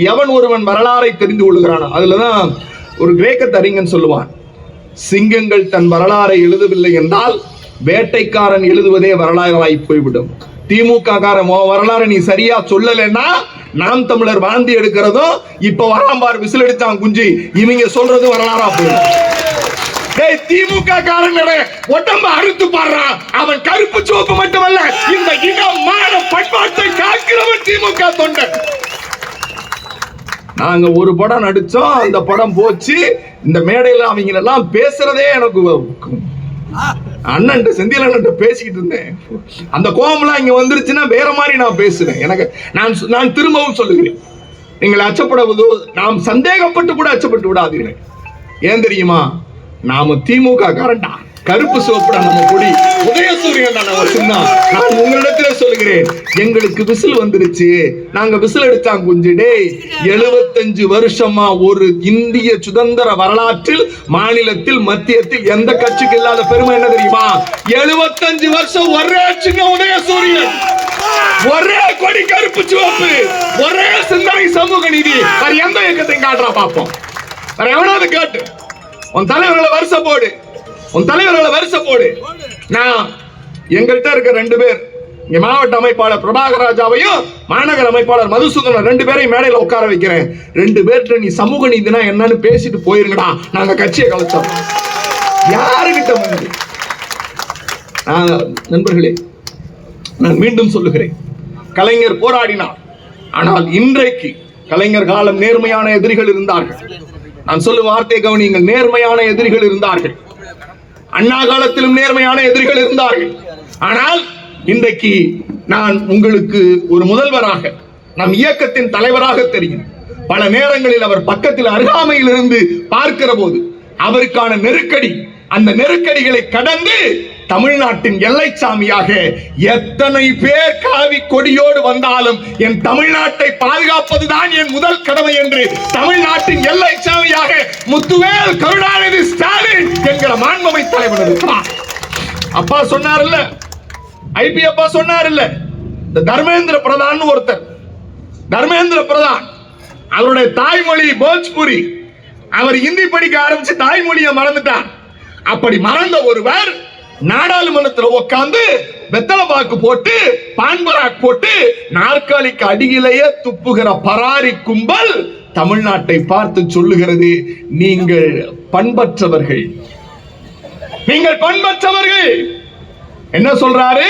எவன் ஒருவன் வரலாறை தெரிந்து கொள்கிறானோ அதுலதான் ஒரு கிரேக்க தறிஞன் சொல்லுவான் சிங்கங்கள் தன் வரலாறை எழுதவில்லை என்றால் வேட்டைக்காரன் எழுதுவதே வரலாறாய் போய்விடும். திமுக காரன் வரலாறு நீ சரியா சொல்லலைன்னா நாம் தமிழர் வாந்தி எடுக்கிறதும் இப்ப வராம்பார் விசில் அடிச்சான் குஞ்சி. இவங்க சொல்றதும் வரலாறா போயிடும். டேய் திமுக காரன் உடம்ப அறுத்து பாடுறான் அவன் கருப்பு சோப்பு மட்டுமல்ல இந்த இனம் மான பண்பாட்டை காக்கிறவன் திமுக தொண்டன். நாங்க ஒரு படம் நடிச்சோம் அந்த படம் போச்சு. இந்த மேடையில அவங்க எல்லாம் பேசுறதே எனக்கு அண்ணன் செந்தில் அண்ணன் பேசிக்கிட்டு இருந்தேன். அந்த கோபம்லாம் இங்க வந்துருச்சுன்னா வேற மாதிரி நான் பேசுறேன் எனக்கு நான் நான் திரும்பவும் சொல்லுகிறேன். நீங்கள் அச்சப்படுவதோ நாம் சந்தேகப்பட்டு கூட அச்சப்பட்டு விடாதீர்கள். ஏன் தெரியுமா? நாம திமுக காரண்டா கருப்பு சிவப்புடா நம்ம கொடி. உதயசூரியன் நம்ம சின்ன. நான் உங்களிடத்துல சொல்லுகிறேன் எங்களுக்கு விசில் வந்துருச்சு. நாங்க விசில் எடுத்தாங்க குஞ்சு. டேய் எழுபத்தஞ்சு வருஷமா ஒரு இந்திய சுதந்திர வரலாற்றில் மாநிலத்தில் மத்தியத்தில் எந்த கட்சிக்கு இல்லாத பெருமை என்ன தெரியுமா? எழுபத்தஞ்சு வருஷம் ஒரே சின்ன உதயசூரியன். ஒரே கொடி கருப்பு சிவப்பு. ஒரே சிந்தனை சமூக நீதி. வேற எந்த இயக்கத்தையும் காட்டுறா பார்ப்போம் வேற எவனாவது கேட்டு. உன் தலைவர்களை வருஷம் போடு. உன் தலைவர்களை வருஷம் போடு. நான் எங்கள்கிட்ட இருக்க ரெண்டு பேர் இங்க மாவட்ட அமைப்பாளர் பிரபாகர் ராஜாவையும் மாநகர அமைப்பாளர் மதுசூதனன் ரெண்டு பேரையும் மேடையில உட்கார வைக்கிறேன். ரெண்டு பேர்கிட்ட நீ சமூக நீதினா என்னன்னு பேசிட்டு போயிருங்கடா. நாங்க கட்சியை கலைச்சோம் யாருகிட்ட நண்பர்களே நான் மீண்டும் சொல்லுகிறேன். கலைஞர் போராடினார். ஆனால் இன்றைக்கு கலைஞர் காலம் நேர்மையான எதிரிகள் இருந்தார்கள். நான் சொல்லும் வார்த்தை கவனிங்கள் நேர்மையான எதிரிகள் இருந்தார்கள். அண்ணா காலத்திலும் நேர்மையான எதிரிகள் இருந்தார்கள். ஆனால் இன்றைக்கு நான் உங்களுக்கு ஒரு முதல்வராக நம் இயக்கத்தின் தலைவராக தெரியும். பல நேரங்களில் அவர் பக்கத்தில் அருகாமையில் இருந்து பார்க்கிற போது அவருக்கான நெருக்கடி அந்த நெருக்கடிகளை கடந்து தமிழ்நாட்டின் எல்லை சாமியாக எத்தனை பேர் காவி கொடியோடு வந்தாலும் என் தமிழ்நாட்டை பாதுகாப்பதுதான் என் முதல் கடமை என்று தமிழ்நாட்டின் எல்லை சாமியாக முத்துவேல் கருணாநிதி ஸ்டாலின் என்கிற மாண்பமை தலைவர் இருக்கிறார். அப்பா சொன்னார்ல ஐபி அப்பா சொன்னார்ல இந்த தர்மேந்திர பிரதான் ஒருத்தர். தர்மேந்திர பிரதான் அவருடைய தாய்மொழி போஜ்புரி. அவர் இந்தி படிக்க ஆரம்பிச்சு தாய்மொழியை மறந்துட்டார். அப்படி மறந்த ஒருவர் நாடாளுமன்றத்தில் உட்காந்து வெத்தலை பாக்கு போட்டு பான்பராக் போட்டு நாற்காலிக்கு அடியிலேயே துப்புகிற பராரி கும்பல் தமிழ்நாட்டை பார்த்து சொல்லுகிறது. நீங்கள் பண்பற்றவர்கள். நீங்கள் பண்பற்றவர்கள். என்ன சொல்றாரு?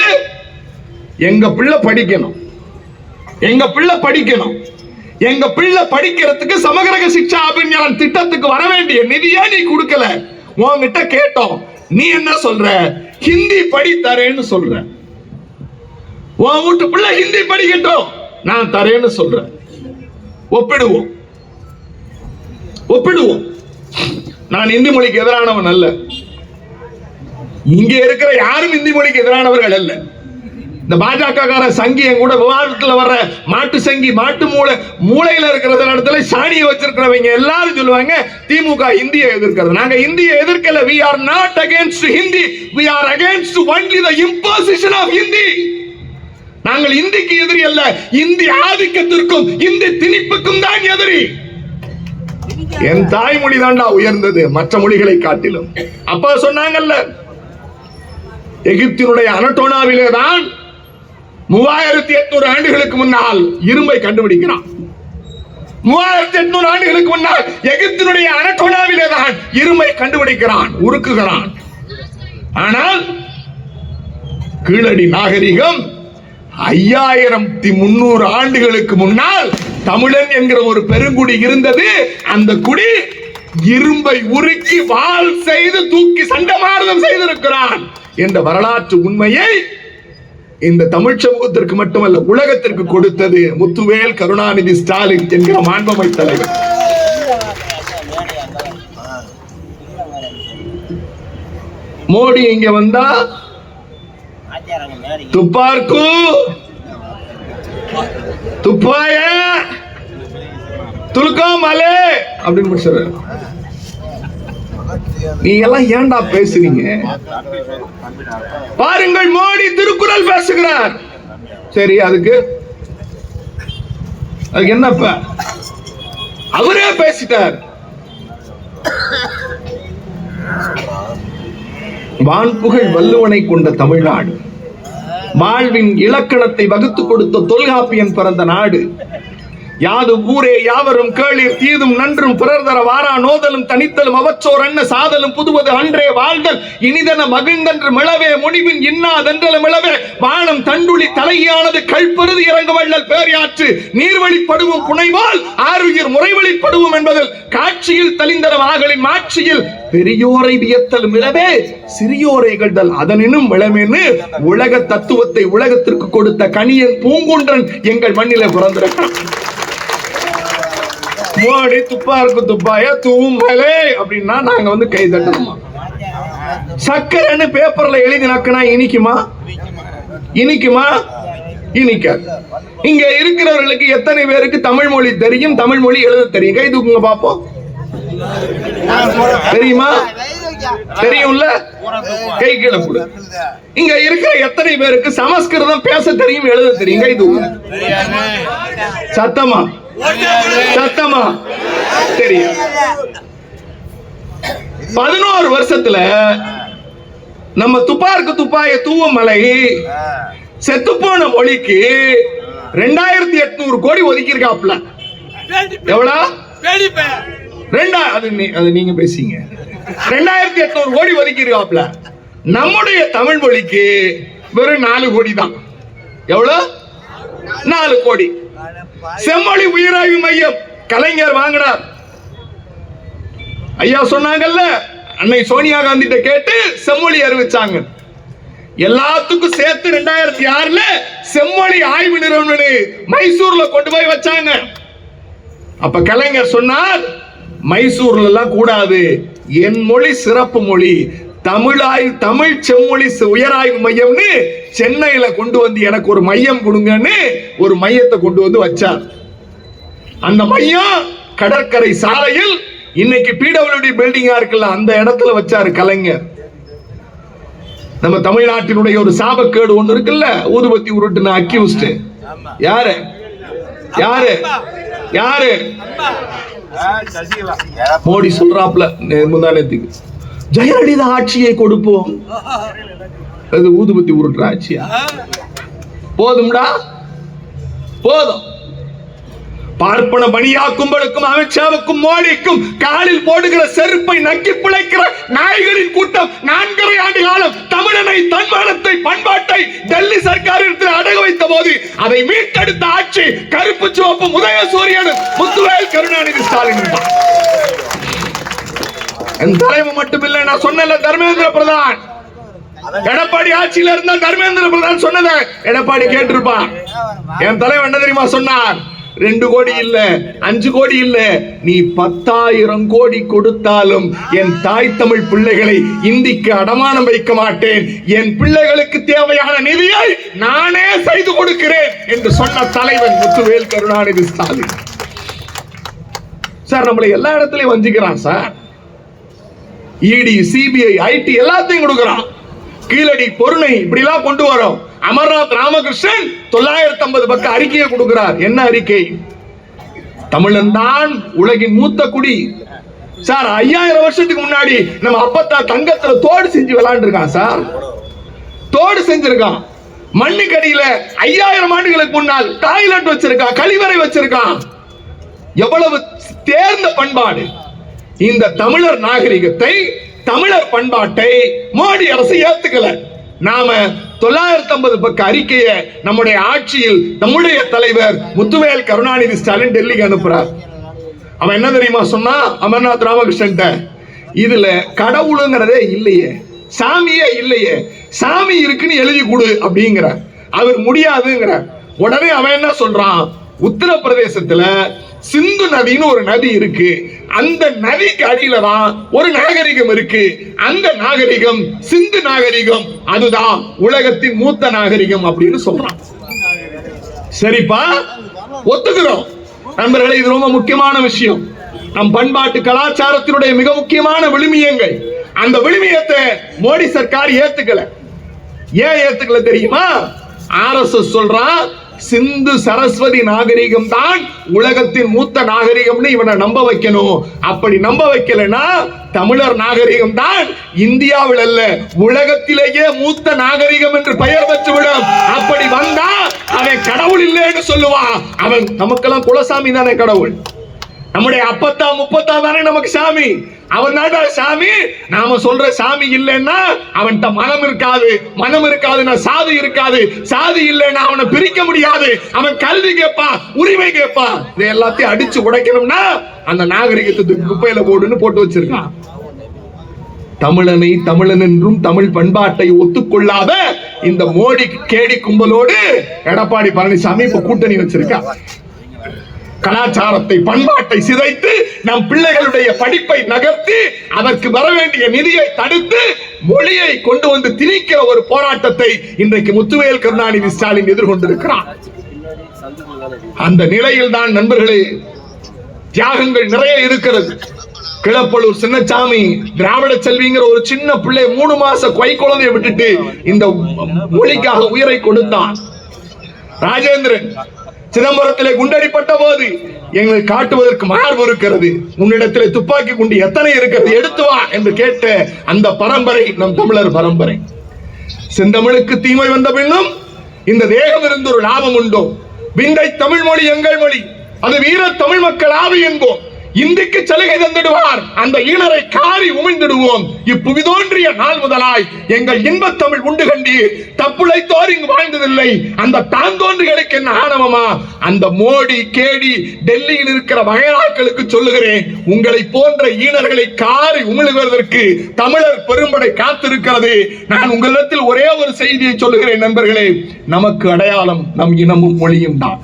எங்க பிள்ளை படிக்கணும். எங்க பிள்ளை படிக்கணும். எங்க பிள்ளை படிக்கிறதுக்கு சமகரக சிக்ஷா அபிஞான் திட்டத்துக்கு வர வேண்டிய நிதியே நீ கொடுக்கல. உன்கிட்ட கேட்டோம். நீ என்ன சொல்ற? ஹிந்தி படி தரேன்னு சொல்ற. உன் வீட்டு பிள்ளை ஹிந்தி படிக்கட்டும் நான் தரேன்னு சொல்றேன் ஒப்பிடுவோம். ஒப்பிடுவோம். நான் இந்தி மொழிக்கு எதிரானவன் அல்ல. இங்க இருக்கிற யாரும் இந்தி மொழிக்கு எதிரானவர்கள் அல்ல. இந்த பாஜக கார சங்கி என் கூட விவாதத்தில் வர்ற மாட்டு சங்கி மாட்டு மூளை மூளையில் இருக்கிற இடத்துல சாணியை வச்சிருக்கிறவங்க எல்லாரும் சொல்லுவாங்க திமுக இந்தியை எதிர்க்கிறது. நாங்க இந்தியை எதிர்க்கல. We are not against Hindi we are against only the imposition of Hindi நாங்கள் இந்திக்கு எதிரி அல்ல. இந்தி ஆதிக்கத்திற்கும் இந்தி திணிப்புக்கும் தான் எதிரி. என் தாய்மொழி தாண்டா உயர்ந்தது மற்ற மொழிகளை காட்டிலும். அப்பா சொன்னாங்கல்ல எகிப்தினுடைய அனட்டோனாவிலே தான் மூவாயிரத்தி எட்நூறு ஆண்டுகளுக்கு முன்னால் இரும்பை கண்டுபிடிக்கிறான். மூவாயிரத்தி எட்நூறு ஆண்டுகளுக்கு முன்னால் எகிப்தினுடைய அனட்டோனாவிலே தான் இரும்பை கண்டுபிடிக்கிறான் உருக்குகிறான். ஆனால் கீழடி நாகரிகம் ஐயாயிரத்தி முன்னூறு ஆண்டுகளுக்கு முன்னால் தமிழன் என்கிற ஒரு பெருங்குடி இருந்தது. அந்த குடி இரும்பை உருக்கி வால் செய்து தூக்கி சண்டமாரதம் செய்திருக்கிறான் என்ற வரலாற்று உண்மையை இந்த தமிழ் சமூகத்திற்கு மட்டுமல்ல உலகத்திற்கு கொடுத்தது முத்துவேல் கருணாநிதி ஸ்டாலின் என்கிற மாண்பமை தலைவர். மோடி இங்க வந்தா? துப்பார்க்கு? துப்பாய? துலுக்கோ மலே? அப்படின்னு முடிச்சாரு நீ எல்லாம் ஏன்டா பேசுறீங்க? பாருங்கள் மோடி திருக்குறள் பேசுகிறார். சரி அதுக்கு அதுக்கு என்னப்ப அவரே பேசிட்டார். வான்புகழ் வல்லுவனை கொண்ட தமிழ்நாடு வாழ்வின் இலக்கணத்தை வகுத்து கொடுத்த தொல்காப்பியன் பிறந்த நாடு யாது ஊரே யாவரும் கேளிர் தீதும் நன்றும் பிறர் தர வாரா நோதலும் தனித்தலும் அவற்றோர் அன்ன சாதலும் புதுவது அன்றே வாழ்தல். இனிதன மகிழ்ந்தன்று மிளவே முடிவின் இன்னாதென்றல மிளவே. வானம் தண்டுளி தலையானது கல்பெருதி இறங்கு வள்ளல் பேரியாற்று. நீர்வழிப்படுவோம் புனைவால் ஆறுயிர் முறைவழிப்படுவோம் என்பதில் காட்சியில் தலிந்தரம் ஆகலின் மாட்சியில் பெரியோரை வியத்தல் மிளவே சிறியோரை கண்டல் அதனினும் மிளமென்னு உலக தத்துவத்தை உலகத்திற்கு கொடுத்த கணியன் பூங்குன்றன் எங்கள் மண்ணிலே பிறந்திருக்கிறான். மோடி துப்பா இருக்கும் துப்பாய தூம்பலே அப்படின்னா நாங்க வந்து கை தட்டணுமா சக்கரைன்னு பேப்பர்ல எழுதி நக்கினா இனிக்குமா? இனிக்குமா? இனிக்காது இங்க இருக்கிறவர்களுக்கு எத்தனை பேருக்கு தமிழ் மொழி தெரியும்? தமிழ் மொழி எழுத தெரியும். கை தூக்குங்க பாப்போம். தெரியுமா? தெரியும்ல? கை கீழே கூட இங்க இருக்கிற எத்தனை பேருக்கு சமஸ்கிருதம் பேச தெரியும் எழுத தெரியும்? கை தூக்குங்க. சத்தமா? சத்தமா? தெரியும் பதினோரு வருஷத்துல நம்ம துப்பாருக்கு துப்பாய தூவமலை செத்துப்போன மொழிக்கு ரெண்டாயிரத்தி எட்நூறு கோடி ஒதுக்கி இருக்காப்ல எவ்வளவு ரெண்டா அது அது நீங்க பேசிங்க ரெண்டாயிரத்தி எட்நூறு கோடி ஒதுக்கியிருக்காப்ல நம்முடைய தமிழ் மொழிக்கு வெறும் நாலு கோடி தான் எவ்வளவு நாலு கோடி. செம்மொழி உயிராய்வு மையம். கலைஞர் வாங்கினார். ஐயா சொன்னாங்கல்ல அன்னை சோனியா காந்தி கேட்டு செம்மொழி அறிவிச்சாங்க. எல்லாத்துக்கும் சேர்த்து ரெண்டாயிரத்தி ஆறுல செம்மொழி ஆய்வு நிறுவனம் மைசூர்ல கொண்டு போய் வச்சாங்க. அப்ப கலைஞர் சொன்னார் மைசூர்ல எல்லாம் கூடாது. என் மொழி சிறப்பு மொழி. தமிழாய் தமிழ் செம்மொழி உயராய்வு மையம்னு சென்னையில கொண்டு வந்து எனக்கு ஒரு மையம் கொடுங்கன்னு ஒரு மையத்தை கொண்டு வந்து வச்சார். அந்த மையம் கடற்கரை சாலையில் இன்னைக்கு பிடபிள்யூடி பில்டிங்கா இருக்குல்ல அந்த இடத்துல வச்சாரு கலைஞர். நம்ம தமிழ்நாட்டினுடைய ஒரு சாபக்கேடு ஒண்ணு இருக்குல்ல ஊதுபத்தி உருட்டுன அக்யூஸ்ட் யாரு? யாரு? யாரு? மோடி சொல்றாப்ல முந்தானத்துக்கு. ஜெயலலிதா ஆட்சியை கொடுப்போம். அது ஊதுபத்தி உருட்டுற ஆட்சியா? போதும்டா? போதும். பார்ப்பன பணியாக்கும்படுக்கும் அமித்ஷாவுக்கும் மோடிக்கும் காலில் போடுகிற செருப்பை நக்கி பிழைக்கிற நாய்களின் கூட்டம் நான்கரை ஆண்டு காலம் தமிழனை தன்மானத்தை பண்பாட்டை டெல்லி சர்க்காரிடத்தில் அடகு வைத்த போது அதை மீட்டெடுத்த ஆட்சி கருப்பு சிவப்பு உதயசூரியன் முத்துவேல் கருணாநிதி ஸ்டாலின் தான். என் தலைவர் மட்டுமில்லை நான் சொன்ன தர்மேந்திர பிரதான். எடப்பாடி ஆட்சியில இருந்தா தர்மேந்திர பிரதான் சொன்னத எடப்பாடி கேட்டிருப்பான் என் தலைவன் என்ன தெரியுமா சொன்னார்? ரெண்டு கோடி இல்ல அஞ்சு கோடி இல்ல நீ பத்தாயிரம் கோடி கொடுத்தாலும் என் தாய் தமிழ் பிள்ளைகளை இந்திக்கு அடமானம் வைக்க மாட்டேன். என் பிள்ளைகளுக்கு தேவையான நிதியை நானே செய்து கொடுக்கிறேன் என்று சொன்ன தலைவன் முத்துவேல் கருணாநிதி ஸ்டாலின். சார் நம்மளை எல்லா இடத்துலயும் வஞ்சிக்கிறான் சார். இடி சிபிஐ ஐடி எல்லாத்தையும் கொடுக்கறான். கீழடி பொருளை இப்படிலாம் கொண்டு வரோம். அமர்நாத் ராமகிருஷ்ணன் தொள்ளாயிரத்தி ஐம்பது பக்க அறிக்கையை கொடுக்கிறார். என்ன அறிக்கை? தமிழன் தான் உலகின் மூத்த குடி. சார் ஐயாயிரம் வருஷத்துக்கு முன்னாடி நம்ம அப்பத்தா தங்கத்துல தோடு செஞ்சு விளாண்டுருக்கான் சார். தோடு செஞ்சிருக்கான். மண்ணுக்கடியில ஐயாயிரம் ஆண்டுகளுக்கு முன்னால் டாய்லெட் வச்சிருக்கான் கழிவறை வச்சிருக்கான். எவ்வளவு தேர்ந்த பண்பாடு. இந்த தமிழர் நாகரிகத்தை தமிழர் பண்பாட்டை மோடி அரசு ஏத்துக்கல. நாம தொள்ளாயிரத்தி ஐம்பது பக்க அறிக்கையை நம்முடைய ஆட்சியில் நம்முடைய தலைவர் முத்துவேல் கருணாநிதி ஸ்டாலின் டெல்லிக்கு அனுப்புறார். அவன் என்ன தெரியுமா சொன்னா? அமர்நாத் ராமகிருஷ்ணன் இதுல கடவுளுங்கிறதே இல்லையே. சாமியே இல்லையே. சாமி இருக்குன்னு எழுதி கொடு அப்படிங்கிற அவர் முடியாதுங்கிற உடனே அவன் என்ன சொல்றான்? உத்தரப்பிரதேசத்துல சிந்து நதின்னு ஒரு நதி இருக்கு. அந்த நதிக்கு அடியில தான் ஒரு நாகரிகம் இருக்கு. அந்த நாகரிகம் சிந்து நாகரிகம். அதுதான் உலகத்தின் மூத்த நாகரிகம் அப்படின்னு சொல்றான். சரிப்பா? ஒத்துக்கிறோம். நண்பர்களே இது ரொம்ப முக்கியமான விஷயம். நம் பண்பாட்டு கலாச்சாரத்தினுடைய மிக முக்கியமான விழுமியங்கள். அந்த விழுமியத்தை மோடி சர்க்கார் ஏத்துக்கல. ஏன் ஏத்துக்கல தெரியுமா? ஆர்எஸ்எஸ் சொல்றான் சிந்து சரஸ்வதி நாகரிகம் தான் உலகத்தின் மூத்த நாகரிகம்னு இவனை நம்ப வைக்கணும். அப்படி நம்ப வைக்கலைன்னா தமிழர் நாகரிகம் தான் இந்தியாவில் அல்ல உலகத்திலேயே மூத்த நாகரிகம் என்று பெயர் பெற்றுவிடும். அப்படி வந்தா அவன் கடவுள் இல்லைன்னு சொல்லுவான் அவன் நமக்கெல்லாம் குலசாமி தானே கடவுள். நம்முடைய அப்பத்தா முப்பத்தா தானே நமக்கு சாமி. அவன் தான்டா சாமி நாம சொல்ற சாமி இல்லைன்னா அவன்கிட்ட மனம் இருக்காது. மனம் இருக்காதுன்னா சாதி இருக்காது. சாதி இல்லைன்னா அவனை பிரிக்க முடியாது. அவன் கல்வி கேட்பான் உரிமை கேட்பான். இதை எல்லாத்தையும் அடிச்சு உடைக்கணும்னா அந்த நாகரிகத்தை குப்பையில போடுன்னு போட்டு வச்சிருக்கான். தமிழனை தமிழன் என்றும் தமிழ் பண்பாட்டை ஒத்துக்கொள்ளாத இந்த மோடி கேடி கும்பலோடு எடப்பாடி பழனிசாமி இப்ப கூட்டணி வச்சிருக்கா. கலாச்சாரத்தை பண்பாட்டை சிதைத்து நம் பிள்ளைகளுடைய படிப்பை நகர்த்தி அதற்கு வர வேண்டிய நிதியை தடுத்து மொழியை கொண்டு வந்து திணிக்கிற ஒரு போராட்டத்தை இன்றைக்கு முத்துவேல் கருணாநிதி ஸ்டாலின் எதிர்கொண்டிருக்கிறார். அந்த நிலையில் தான் நண்பர்களே தியாகங்கள் நிறைய இருக்கிறது. கிளப்பலூர் சின்னசாமி திராவிட செல்விங்கிற ஒரு சின்ன பிள்ளை மூணு மாச கொய் குழந்தைய விட்டுட்டு இந்த மொழிக்காக உயிரை கொடுத்தான். ராஜேந்திரன் சிதம்பரத்திலே குண்டடிப்பட்ட போது எங்களை காட்டுவதற்கு மார்பு இருக்கிறது. உன்னிடத்திலே துப்பாக்கி குண்டு எத்தனை இருக்கிறது எடுத்து வா என்று கேட்ட அந்த பரம்பரை நம் தமிழர் பரம்பரை. செந்தமிழுக்கு தீமை வந்த பின்னும் இந்த தேகம் இருந்து ஒரு லாபம் உண்டோ? விந்தை தமிழ் மொழி எங்கள் மொழி. அது வீர தமிழ் மக்கள் ஆவி என்போம். இந்திக்கு சலுகை தந்திடுவார். அந்த ஈனரை காரி உமிழ்ந்திடுவோம். இப்புவிதோன்றிய நாள் முதலாய் எங்கள் இன்பத் தமிழ் உண்டு கண்டீர். தப்புழைத்தோர் இங்கு வாழ்ந்ததில்லை. அந்த தாந்தோன்றுகளுக்கு என்ன ஆணவமா? அந்த மோடி கேடி டெல்லியில் இருக்கிற வகைராக்களுக்கு சொல்லுகிறேன். உங்களை போன்ற ஈனர்களை காரி உமிழுவதற்கு தமிழர் பெரும்படை காத்திருக்கிறது. நான் உங்களிடத்தில் ஒரே ஒரு செய்தியை சொல்லுகிறேன் நண்பர்களே. நமக்கு அடையாளம் நம் இனமும் மொழியும் தான்.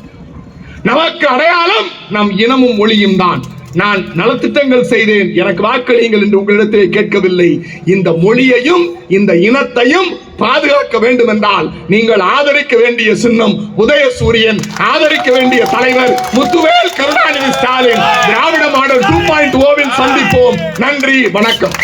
நமக்கு அடையாளம் நம் இனமும் மொழியும் தான். நான் நலத்திட்டங்கள் செய்தேன். எனக்கு வாக்களியுங்கள் என்று உங்களிடத்திலே கேட்கவில்லை. இந்த மொழியையும் இந்த இனத்தையும் பாதுகாக்க வேண்டும் என்றால் நீங்கள் ஆதரிக்க வேண்டிய சின்னம் உதய சூரியன் ஆதரிக்க வேண்டிய தலைவர் Muthuvel Karunanidhi Stalin. Dravida model two point ஓவில் சந்திப்போம். நன்றி வணக்கம்.